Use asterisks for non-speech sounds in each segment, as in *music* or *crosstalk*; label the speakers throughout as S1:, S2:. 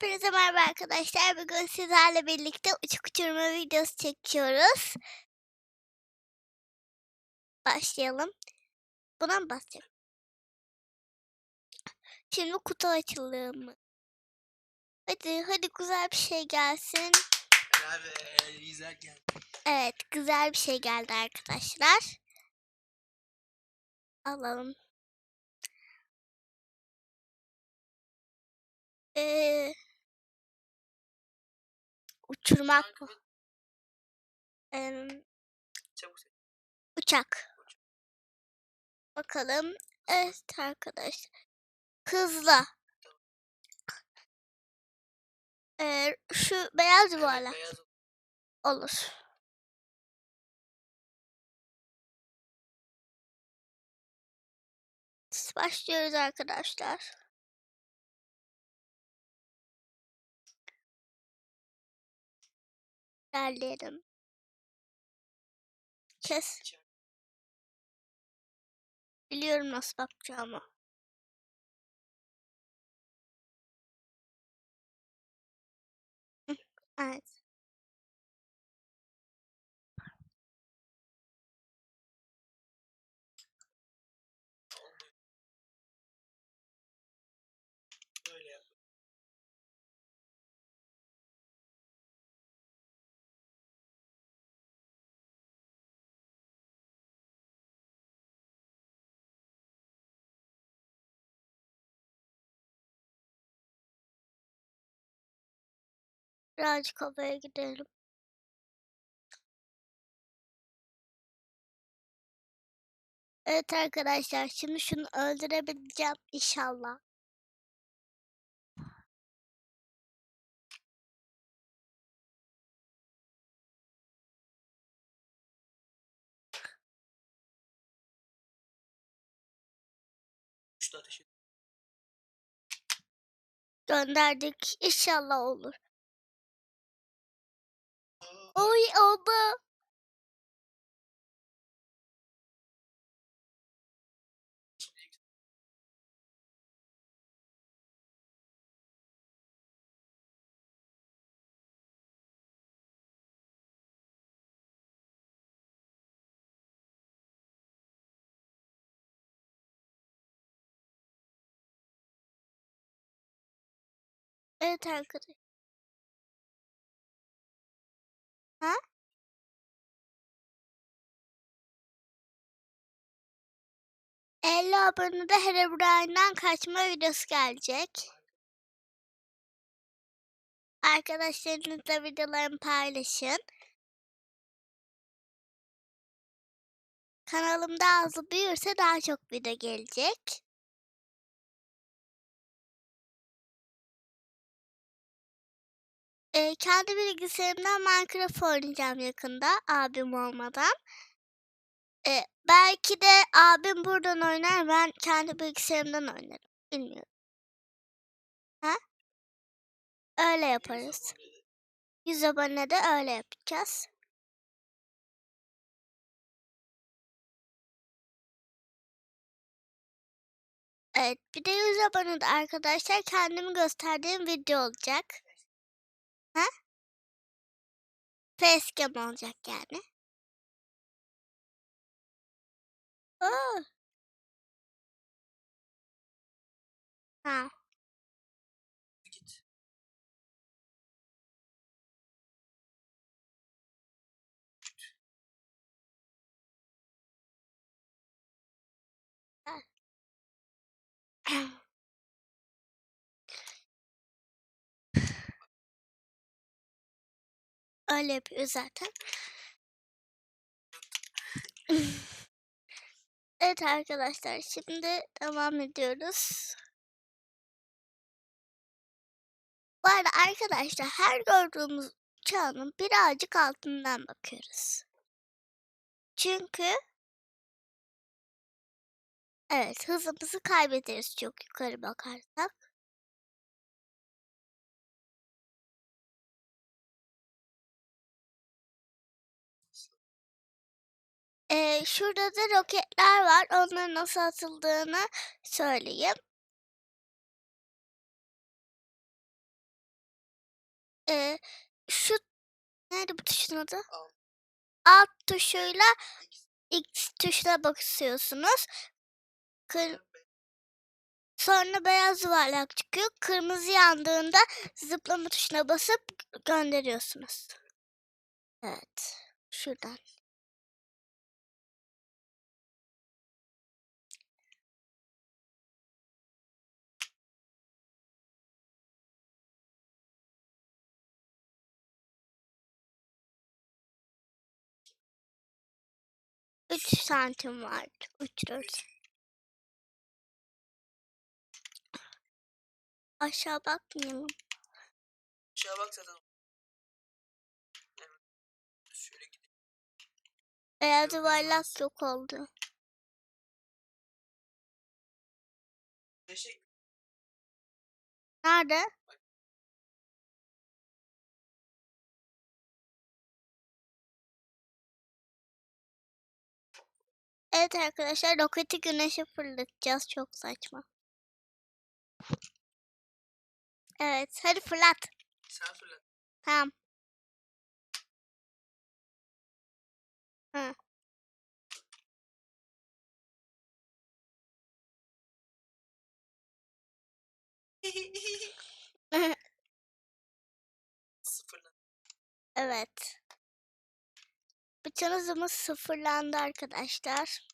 S1: Hepinize merhaba arkadaşlar. Bugün sizlerle birlikte uçuk uçurma videosu çekiyoruz. Başlayalım. Buna mı basacağım? Şimdi kutu açılımı. Hadi hadi güzel bir şey gelsin. Evet güzel bir şey geldi arkadaşlar. Alalım. Ee, uçurmak mı? Ee,
S2: Çabuk
S1: uçak. Bakalım. Evet arkadaşlar. Hızlı. Ee, şu beyaz yuvarlak
S2: beyaz
S1: olur. Başlıyoruz arkadaşlar. İlerleyelim. Kes. Biliyorum nasıl bakacağımı. Evet. Birazcık havaya gidelim. Evet arkadaşlar şimdi şunu öldürebileceğim inşallah. Gönderdik. İnşallah olur. Oy oldu. Evet arkadaşlar. 50 abonede Herobrine'den kaçma videosu gelecek. Arkadaşlarınızla videolarımı paylaşın. Kanalımda azı büyürse daha çok video gelecek. Ee, kendi bilgisayarımdan Minecraft oynayacağım yakında abim olmadan. Ee, belki de abim buradan oynar ben kendi bilgisayarımdan oynarım. Bilmiyorum. Ha? Öyle yaparız. 100 abone de öyle yapacağız. Evet, bir de 100 abone de arkadaşlar kendimi gösterdiğim video olacak. Ha? Facecam olacak yani. Oo. Ha.
S2: Git. *clears throat*
S1: Öyle yapıyor zaten. *laughs* Evet arkadaşlar şimdi devam ediyoruz. Bu arada arkadaşlar her gördüğümüz uçağın birazcık altından bakıyoruz. Çünkü evet hızımızı kaybederiz çok yukarı bakarsak. Ee, şurada da roketler var. Onların nasıl atıldığını söyleyeyim. Ee, şu nerede bu tuşun adı?
S2: Alt.
S1: Alt tuşuyla
S2: X.
S1: Tuşuna basıyorsunuz. Kır, sonra beyaz yuvarlak çıkıyor. Kırmızı yandığında zıplama tuşuna basıp gönderiyorsunuz. Evet. Şuradan. Üç santim var. Üç dört. Aşağı bakmayalım.
S2: Aşağı bak zaten. Şöyle gidelim.
S1: Beyaz yuvarlak yok oldu.
S2: Teşekkür.
S1: Nerede? Evet arkadaşlar roketi güneşe fırlatacağız. Çok saçma. Evet hadi fırlat.
S2: Sen fırlat.
S1: Tamam. Hı. *laughs* *laughs*
S2: Sıfırla.
S1: evet. Bütün hızımız sıfırlandı arkadaşlar.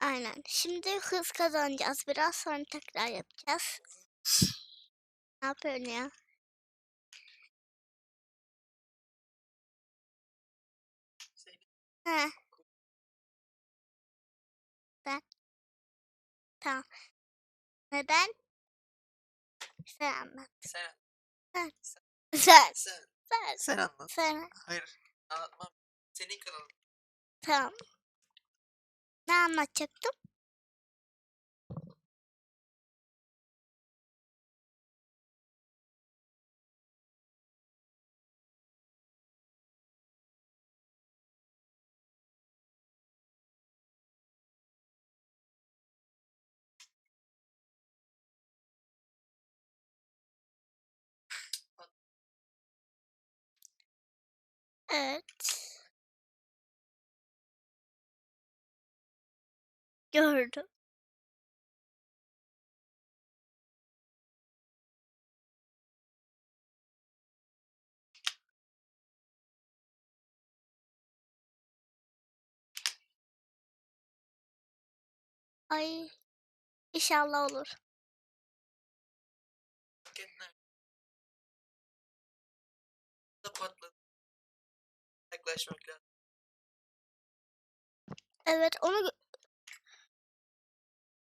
S1: Aynen. Şimdi hız kazanacağız. Biraz sonra tekrar yapacağız. Ne yapıyorsun ya? He. Ben. Tamam. Neden? Sen anlat.
S2: Sen.
S1: Sen.
S2: Sen.
S1: Sen.
S2: Sen.
S1: Sen.
S2: Sen anlat.
S1: Sen.
S2: Hayır. Anlatmam. Senin kanalın.
S1: Tamam. Ne anlatacaktım? Evet. Gördüm. Ay. İnşallah olur.
S2: Yaklaşmak lazım.
S1: Evet onu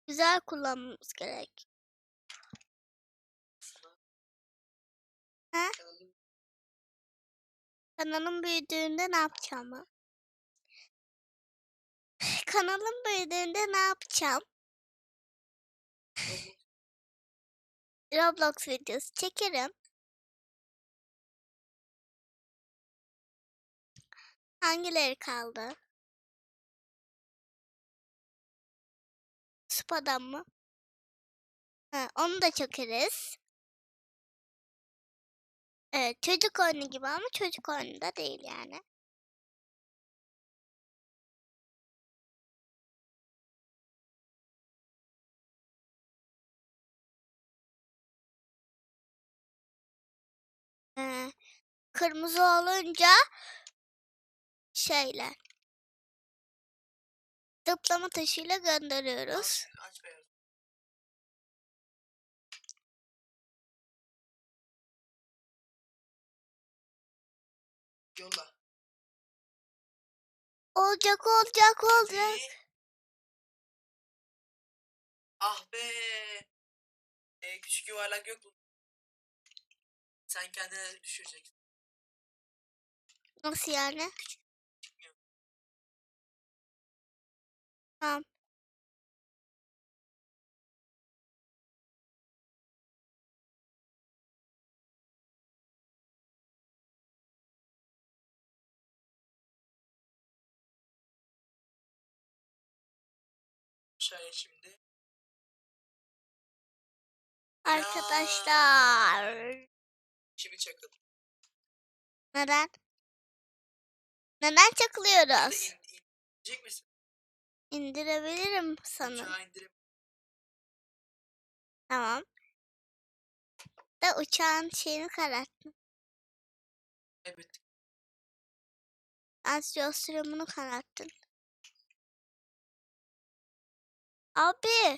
S1: güzel kullanmamız gerek. Ha? Kanalım büyüdüğünde ne yapacağım ben? Kanalım büyüdüğünde ne yapacağım? Roblox videosu çekerim. Hangileri kaldı? Spadam mı? Ha, onu da çekeriz. Evet, çocuk oyunu gibi ama çocuk oyunu da değil yani. Kırmızı olunca şeyler. Zıplama taşıyla gönderiyoruz.
S2: Aç, aç beyaz. Yolla.
S1: Olacak olacak olacak.
S2: Hadi. Ah be. Ee, küçük yuvarlak yok mu? Sen kendine düşüreceksin.
S1: Nasıl yani?
S2: Çıkmıyor.
S1: Tamam.
S2: Aşağıya şimdi.
S1: Arkadaşlar.
S2: Şimdi çakıl.
S1: Neden? Neden çakılıyoruz?
S2: in, in, inecek misin?
S1: İndirebilirim sanırım.
S2: Uçağı indirip
S1: Tamam. Da uçağın şeyini kararttım.
S2: kaybettik.
S1: Ansiyostrumunu kararttın. Abi.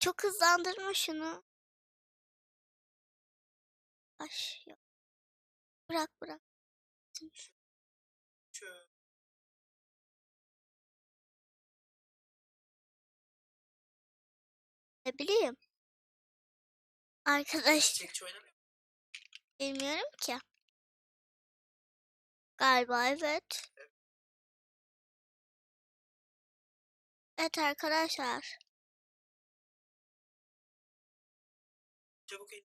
S1: Çok hızlandırma şunu. Baş yok. Bırak bırak.
S2: Şöyle.
S1: Ne bileyim. Arkadaş
S2: oynamıyor.
S1: bilmiyorum ki. Galiba evet. Evet arkadaşlar.
S2: Çabuk in.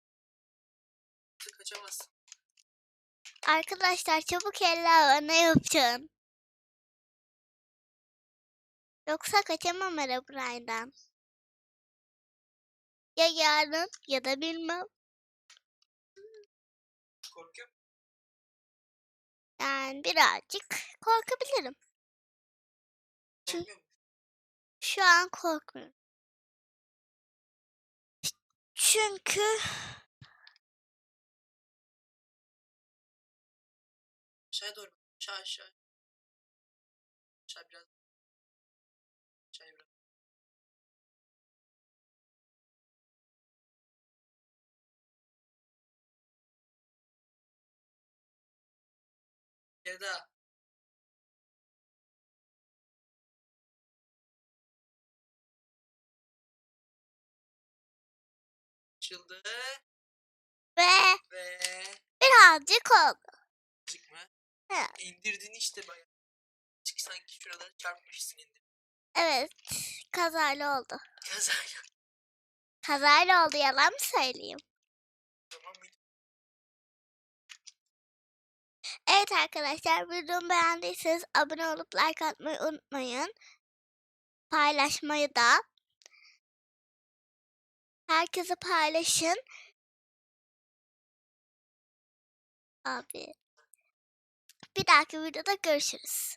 S2: Kaçamazsın.
S1: Arkadaşlar çabuk elle ne yapacaksın? Yoksa kaçamam Herobrine'den. Ya yarın ya da bilmem.
S2: Korkuyor musun?
S1: Yani birazcık korkabilirim. Çünkü-
S2: Korkmuyor musun?
S1: Şu an korkmuyorum. Çünkü
S2: Aşağıya doğru. Aşağı aşağı. Aşağı biraz. Ya da açıldı
S1: ve
S2: ve
S1: birazcık oldu.
S2: müzik mi?
S1: Evet.
S2: İndirdin işte bayağı. Çünkü sanki şuraları çarpmışsın indir.
S1: Evet kazayla oldu.
S2: Kazayla.
S1: Kazayla oldu yalan mı söyleyeyim? Evet arkadaşlar videomu beğendiyseniz abone olup like atmayı unutmayın. Paylaşmayı da. Herkese paylaşın. Abi. Bir dahaki videoda görüşürüz.